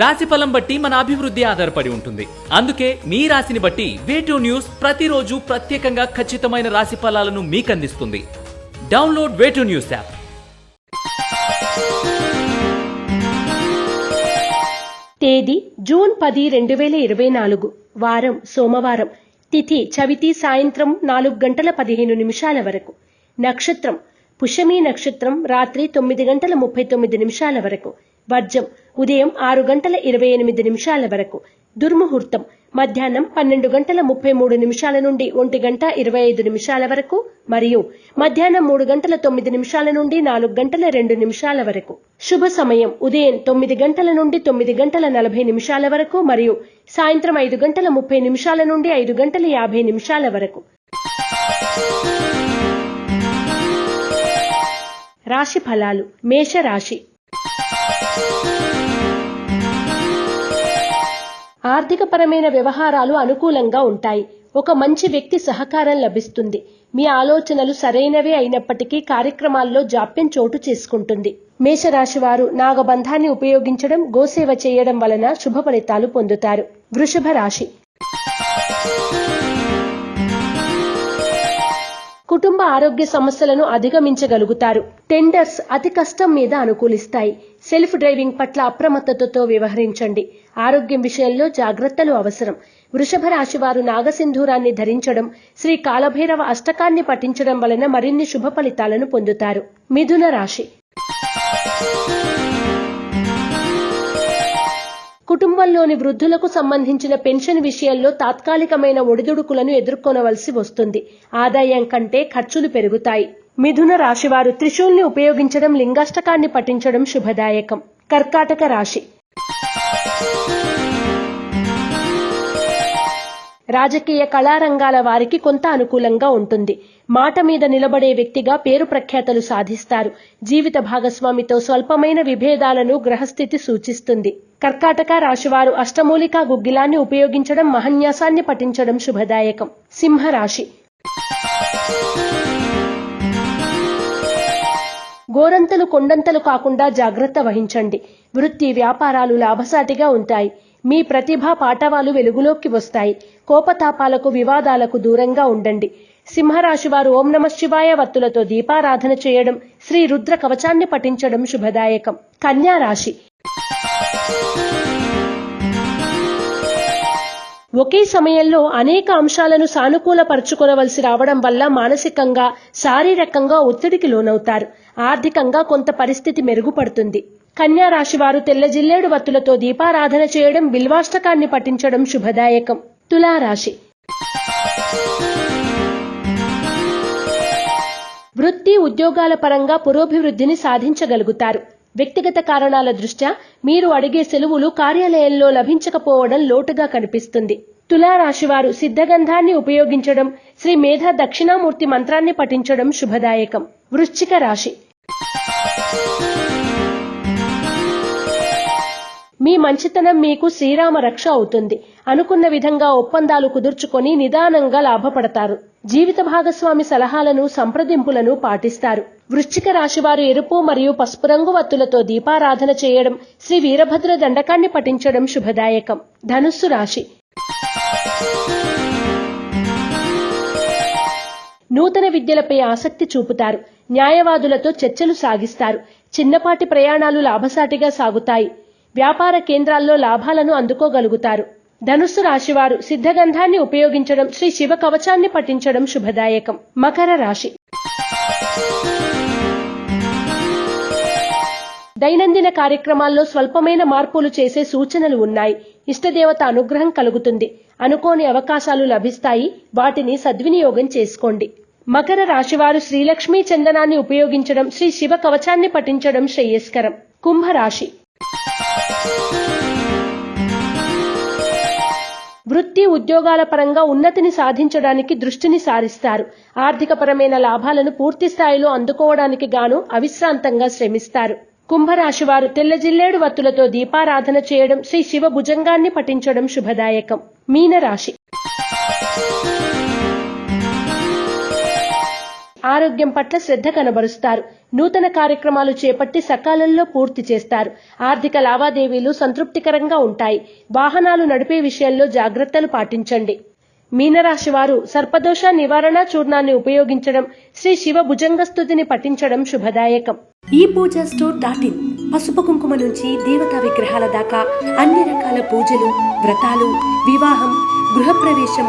రాశి ఫలం బట్టి మన అభివృద్ధి ఆధారపడి ఉంటుంది. అందుకే మీ రాశిని బట్టి వేటూ న్యూస్ ప్రతిరోజు ప్రత్యేకంగా ఖచ్చితమైన రాశి ఫలాలను మీకు అందిస్తుంది download way two news app తేదీ జూన్ పది రెండు వేల ఇరవై నాలుగు వారం సోమవారం. తిథి చవితి సాయంత్రం నాలుగు గంటల పదిహేను నిమిషాల వరకు. నక్షత్రం పుషమి నక్షత్రం రాత్రి తొమ్మిది గంటల ముప్పై తొమ్మిది నిమిషాల వరకు. వర్జం. ఉదయం ఆరు గంటల ఇరవై ఎనిమిది నిమిషాల వరకు. దుర్ముహూర్తం. మధ్యాహ్నం పన్నెండు గంటల ముప్పై మూడు నిమిషాల నుండి ఒంటి గంట ఇరవై ఐదు నిమిషాల వరకు మరియు మధ్యాహ్నం మూడు గంటల తొమ్మిది నిమిషాల నుండి నాలుగు గంటల రెండు నిమిషాల వరకు. శుభ సమయం. ఉదయం తొమ్మిది గంటల నుండి తొమ్మిది గంటల నలభై నిమిషాల వరకు మరియు సాయంత్రం ఐదు గంటల ముప్పై నిమిషాల నుండి ఐదు గంటల యాభై నిమిషాల వరకు. రాశి ఫలాలు. మేషరాశి. ఆర్థికపరమైన వ్యవహారాలు అనుకూలంగా ఉంటాయి. ఒక మంచి వ్యక్తి సహకారం లభిస్తుంది. మీ ఆలోచనలు సరైనవే అయినప్పటికీ కార్యక్రమాల్లో జాప్యం చోటు చేసుకుంటుంది. మేషరాశి వారు నాగబంధాన్ని ఉపయోగించడం గోసేవ చేయడం వలన శుభ ఫలితాలు పొందుతారు. వృషభ రాశి కుటుంబ ఆరోగ్య సమస్యలను అధిగమించగలుగుతారు. టెండర్స్ అతి కష్టం మీద అనుకూలిస్తాయి. సెల్ఫ్ డ్రైవింగ్ పట్ల అప్రమత్తతతో వ్యవహరించండి. ఆరోగ్యం విషయంలో జాగ్రత్తలు అవసరం. వృషభ రాశి వారు నాగసింధూరాన్ని ధరించడం శ్రీ కాలభైరవ అష్టకాన్ని పఠించడం వలన మరిన్ని శుభ ఫలితాలను పొందుతారు. మిథున రాశి కుటుంబంలోని వృద్ధులకు సంబంధించిన పెన్షన్ విషయంలో తాత్కాలికమైన ఒడిదుడుకులను ఎదుర్కొనవలసి వస్తుంది. ఆదాయం కంటే ఖర్చులు పెరుగుతాయి. మిథున రాశివారు త్రిశూల్ని ఉపయోగించడం లింగాష్టకాన్ని పఠించడం శుభదాయకం. కర్కాటక రాశి. రాజకీయ కళారంగాల వారికి కొంత అనుకూలంగా ఉంటుంది. మాట మీద నిలబడే వ్యక్తిగా పేరు ప్రఖ్యాతలు సాధిస్తారు. జీవిత భాగస్వామితో స్వల్పమైన విభేదాలను గ్రహస్థితి సూచిస్తుంది. కర్కాటక రాశివారు అష్టమూలికా గుగ్గిలాన్ని ఉపయోగించడం మహన్యాసాన్ని పఠించడం శుభదాయకం. సింహరాశి. గోరంతలు కొండంతలు కాకుండా జాగ్రత్త వహించండి. వృత్తి వ్యాపారాలు లాభసాటిగా ఉంటాయి. మీ ప్రతిభ పాటవాలు వెలుగులోకి వస్తాయి. కోపతాపాలకు వివాదాలకు దూరంగా ఉండండి. సింహరాశి వారు ఓం నమ శివాయ వత్తులతో దీపారాధన చేయడం శ్రీ రుద్ర కవచాన్ని పఠించడం శుభదాయకం. కన్యా రాశి. ఒకే సమయంలో అనేక అంశాలను సానుకూలపరుచుకోవలసి రావడం వల్ల మానసికంగా శారీరకంగా ఒత్తిడికి లోనవుతారు. ఆర్థికంగా కొంత పరిస్థితి మెరుగుపడుతుంది. కన్యా రాశి వారు తెల్ల జిల్లేడు వత్తులతో దీపారాధన చేయడం బిల్వాష్టకాన్ని పఠించడం శుభదాయకం. తులారాశి. వృత్తి ఉద్యోగాల పరంగా పురోభివృద్ధిని సాధించగలుగుతారు. వ్యక్తిగత కారణాల దృష్ట్యా మీరు అడిగే సెలవులు కార్యాలయంలో లభించకపోవడం లోటుగా కనిపిస్తుంది. తులారాశివారు సిద్ధగంధాన్ని ఉపయోగించడం శ్రీ మేధా దక్షిణామూర్తి మంత్రాన్ని పఠించడం శుభదాయకం. వృశ్చిక రాశి. మీ మంచితనం మీకు శ్రీరామ రక్ష అవుతుంది. అనుకున్న విధంగా ఒప్పందాలు కుదుర్చుకొని నిదానంగా లాభపడతారు. జీవిత భాగస్వామి సలహాలను సంప్రదింపులను పాటిస్తారు. వృశ్చిక రాశివారు ఎరుపు మరియు పసుపు రంగు వత్తులతో దీపారాధన చేయడం శ్రీ వీరభద్ర దండకాన్ని పఠించడం శుభదాయకం. ధనుస్సు రాశి. నూతన విద్యలపై ఆసక్తి చూపుతారు. న్యాయవాదులతో చర్చలు సాగిస్తారు. చిన్నపాటి ప్రయాణాలు లాభసాటిగా సాగుతాయి. వ్యాపార కేంద్రాల్లో లాభాలను అందుకోగలుగుతారు. ధనుస్సు రాశివారు సిద్ధగంధాన్ని ఉపయోగించడం శ్రీ శివ కవచాన్ని పఠించడం శుభదాయకం. మకర రాశి. దైనందిన కార్యక్రమాల్లో స్వల్పమైన మార్పులు చేసే సూచనలు ఉన్నాయి. ఇష్టదేవత అనుగ్రహం కలుగుతుంది. అనుకోని అవకాశాలు లభిస్తాయి. వాటిని సద్వినియోగం చేసుకోండి. మకర రాశివారు శ్రీలక్ష్మీ చందనాన్ని ఉపయోగించడం శ్రీ శివ కవచాన్ని పఠించడం శ్రేయస్కరం. కుంభరాశి. వృత్తి ఉద్యోగాల పరంగా ఉన్నతిని సాధించడానికి దృష్టిని సారిస్తారు. ఆర్థికపరమైన లాభాలను పూర్తి స్థాయిలో అందుకోవడానికి గాను అవిశ్రాంతంగా శ్రమిస్తారు. కుంభరాశి వారు తెల్ల జిల్లేడు వత్తులతో దీపారాధన చేయడం శ్రీ శివ భుజంగాన్ని పఠించడం శుభదాయకం. మీనరాశి ఆరోగ్యం పట్ల శ్రద్ధ కనబరుస్తారు. నూతన కార్యక్రమాలు చేపట్టి సకాలంలో పూర్తి చేస్తారు. ఆర్థిక లావాదేవీలు సంతృప్తికరంగా ఉంటాయి. వాహనాలు నడిపే విషయంలో జాగ్రత్తలు పాటించండి. మీనరాశి వారు సర్పదోష నివారణ చూర్ణాన్ని ఉపయోగించడం శ్రీ శివ భుజంగస్తుతిని పఠించడం శుభదాయకం. ఈ పూజ స్టోర్ డాట్ ఇన్ పసుపు కుంకుమ నుంచి దేవతా విగ్రహాల దాకా అన్ని రకాల పూజలు వ్రతాలు వివాహం గృహప్రవేశం